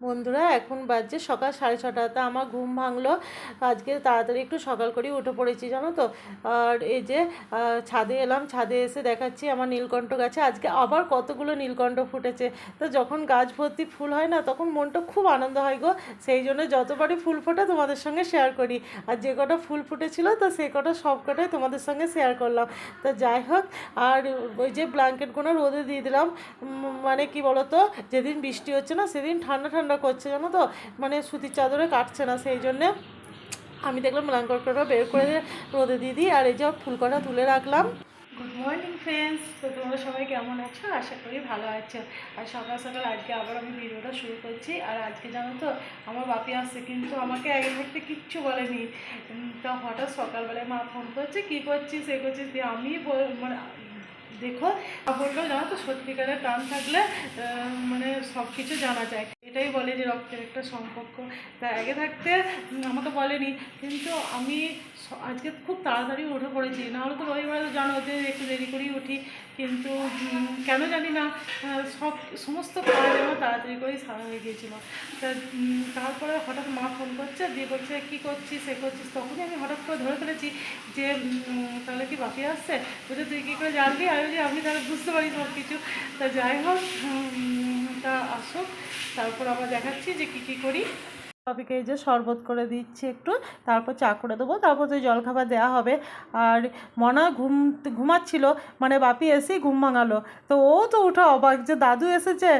বন্ধুরা, এখন বাজছে সকাল সাড়ে ছটা। তা আমার ঘুম ভাঙলো। আজকে তাড়াতাড়ি একটু সকাল করেই উঠে পড়েছি, জানো তো? আর এই যে ছাদে এলাম, ছাদে এসে দেখাচ্ছি আমার নীলকণ্ঠ গাছে। আজকে আবার কতগুলো নীলকণ্ঠ ফুটেছে। তো যখন গাছ ভর্তি ফুল হয় না, তখন মনটা খুব আনন্দ হয় গো। সেই জন্য যতবারই ফুল ফোটে, তোমাদের সঙ্গে শেয়ার করি। আর যে কটা ফুল ফুটেছিল, তো সে কটা সব কটাই তোমাদের সঙ্গে শেয়ার করলাম। তো যাই হোক, আর ওই যে ব্ল্যাঙ্কেটগুলো রোদে দিয়ে দিলাম। মানে কি বলতো? যেদিন বৃষ্টি হচ্ছে না, সেদিন ঠান্ডা ঠান্ডা করছে জানো তো? মানে সুতির চাদরে কাটছে না, সেই জন্যে আমি দেখলাম ব্ল্যাঙ্কেটটা বের করে রোদে দিয়ে দিই, আর এই যে ফুলকটা তুলে রাখলাম। গুড মর্নিং ফ্রেন্ডস তো তোমরা সবাই কেমন আছো? আশা করি ভালো আছো। আর সকাল সকাল আজকে আবার আমি ভিডিওটা শুরু করছি। আর আজকে জানো তো, আমার বাপি আসছে, কিন্তু আমাকে আগে থাকতে কিচ্ছু বলেনি। তা হঠাৎ সকালবেলায় মা ফোন করছে, কী করছিস? সে করছিস? দিয়ে আমি মানে দেখো বলল জানো তো, সত্যিকারের টান থাকলে মানে সব কিছু জানা যায়। এটাই বলে যে রক্তের একটা সম্পর্ক। তা আগে থাকতে আমাকে বলেনি। কিন্তু আমি আজকে খুব তাড়াতাড়ি উঠে পড়েছি। নাহলে তো রবিবার জানো যে একটু দেরি করেই উঠি। কিন্তু কেন জানি না সব, সমস্ত কাজ আমার তাড়াতাড়ি করেই সারা হয়ে গিয়েছিল। তা তারপরে হঠাৎ মা ফোন করছে, দিয়ে বলছে, কী করছিস সে করছিস? তখনই আমি হঠাৎ করে ধরে ফেলেছি যে তাহলে কি বাকি আসছে? বলছে, তুই কী করে জানবি আমি বলছি আমি তাহলে বুঝতে পারি সব কিছু তা যাই হোক তা আসুক, তারপর আমরা দেখাচ্ছি যে কি কি করি। টপিকে এই যে শরবত করে দিচ্ছি একটু, তারপর চা করে দেবো, তারপর তো জলখাবার দেওয়া হবে। আর মনা ঘুম, ঘুমাচ্ছিল মানে বাপি এসেই ঘুম ভাঙালো। তো ও তো উঠে অবাক যে, দাদু এসেছে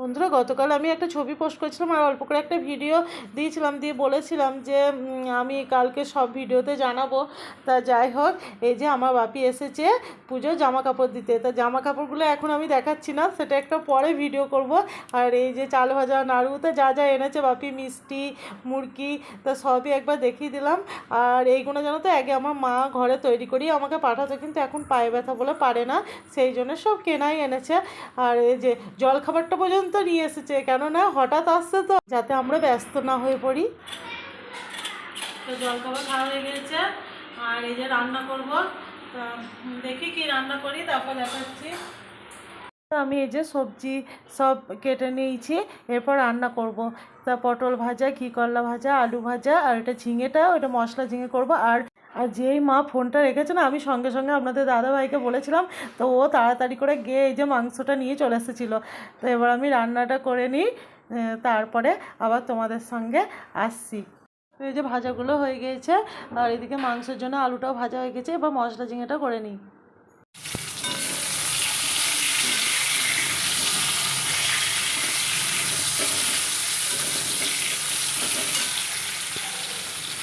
বন্ধুরা, গতকাল আমি একটা ছবি পোস্ট করেছিলাম আর অল্প করে একটা ভিডিও দিয়েছিলাম, দিয়ে বলেছিলাম যে আমি কালকে সব ভিডিওতে জানাব। তা যাই হোক, এই যে আমার বাপি এসেছে পুজোর জামা কাপড় দিতে। তা জামা কাপড়গুলো এখন আমি দেখাচ্ছি না, সেটা একটা পরে ভিডিও করব। আর এই যে চাল ভাজা নাড়ু নাড়ুতে যা যা এনেছে বাপি, মিষ্টি, মুরগি, তা সবই একবার দেখিয়ে দিলাম। আর এইগুলো জানো তো আগে আমার মা ঘরে তৈরি করেই আমাকে পাঠাতো, কিন্তু এখন পায়ে ব্যথা বলে পারে না, সেই জন্য সব কেনাই এনেছে। আর এই যে জল খাবারটা পর্যন্ত নিয়ে এসেছে, কেননা হঠাৎ আসছে তো, যাতে আমরা ব্যস্ত না হয়ে পড়ি। তো জল খাবার খাওয়া হয়ে গেছে আর এই যে রান্না করব দেখি কি রান্না করি, তারপর দেখাচ্ছি। আমি এই যে সবজি সব কেটে নিয়েছি, এরপর রান্না করব। তা পটল ভাজা, ঘি করলা ভাজা, আলু ভাজা, আর এটা ঝিঙেটা, ওটা মশলা ঝিঙে করব। আর আর যেই মা ফোনটা রেখেছে না, আমি সঙ্গে সঙ্গে আপনাদের দাদাভাইকে বলেছিলাম, তো ও তাড়াতাড়ি করে গিয়ে এই যে মাংসটা নিয়ে চলে এসেছিল। তো এবার আমি রান্নাটা করে নিই তারপরে আবার তোমাদের সঙ্গে আসছি। এই যে ভাজাগুলো হয়ে গিয়েছে, আর এদিকে মাংসের জন্য আলুটাও ভাজা হয়ে গেছে, এবার মশলা ঝিঙেটা করে নিই।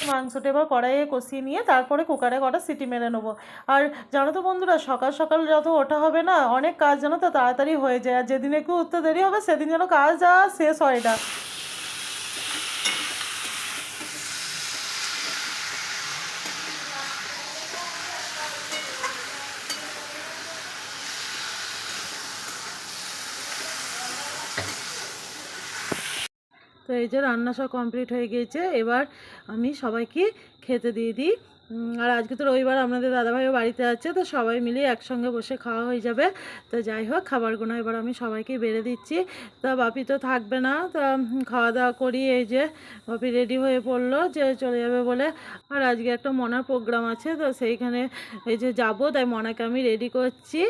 মাংসটা এবার কড়াইয়ে কষিয়ে নিয়ে তারপরে কুকারে কটা সিটি মেরে নেব। আর জানো তো বন্ধুরা, সকাল সকাল যত ওঠা হবে না, অনেক কাজ যেন তো তাড়াতাড়ি হয়ে যায়। আর যেদিন একটু উঠতে দেরি হবে, সেদিন যেন কাজ আর শেষ হয় না। তো এই যে রান্না সব কমপ্লিট হয়ে গিয়েছে, এবার আমি সবাইকে খেতে দিয়ে দিই। আর আজকে তো রবিবার আপনাদের দাদাভাইও বাড়িতে আছে, তো সবাই মিলে একসঙ্গে বসে খাওয়া হয়ে যাবে। তো যাই হোক খাবারগুলো এবার আমি সবাইকে বেড়ে দিচ্ছি। তা বাপি তো থাকবে না, তা খাওয়া দাওয়া করি এই যে বাপি রেডি হয়ে পড়ল যে চলে যাবে বলে। আর আজকে একটা মনার প্রোগ্রাম আছে, তো সেইখানে এই যে যাব, তাই মনাকে আমি রেডি করছি।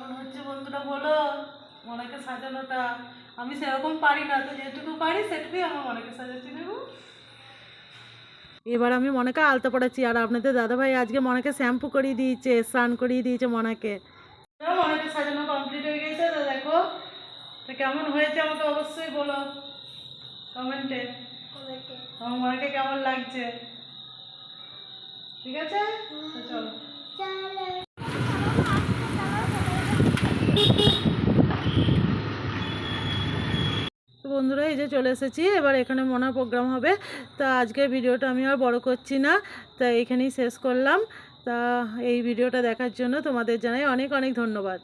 কেমন হচ্ছে বন্ধুরা বলো? মনেকে সাজানোটা। আমি সেরকম পারি না তো যেটুকু পারি সেটুকুই আমার মনেকে সাজাচ্ছি নেব এবার আমি মনেকে আলতা পড়াচ্ছি আর আপনাদের দাদাভাই আজকে মনেকে শ্যাম্পু করিয়ে দিয়েছে স্নান করিয়ে দিয়েছে মনাকে। মনেকে সাজানো কমপ্লিট হয়ে গেছে তো দেখো তো কেমন হয়েছে আমাকে অবশ্যই বলো কমেন্টে আমার মনেকে কেমন লাগছে? ঠিক আছে? চলো তো বন্ধুরা এই যে চলে এসেছি, এবার এখানে মনা প্রোগ্রাম হবে। তা আজকে ভিডিওটা আমি আর বড় করছি না, তা এখানেই শেষ করলাম। তা এই ভিডিওটা দেখার জন্য তোমাদের জানাই অনেক অনেক ধন্যবাদ।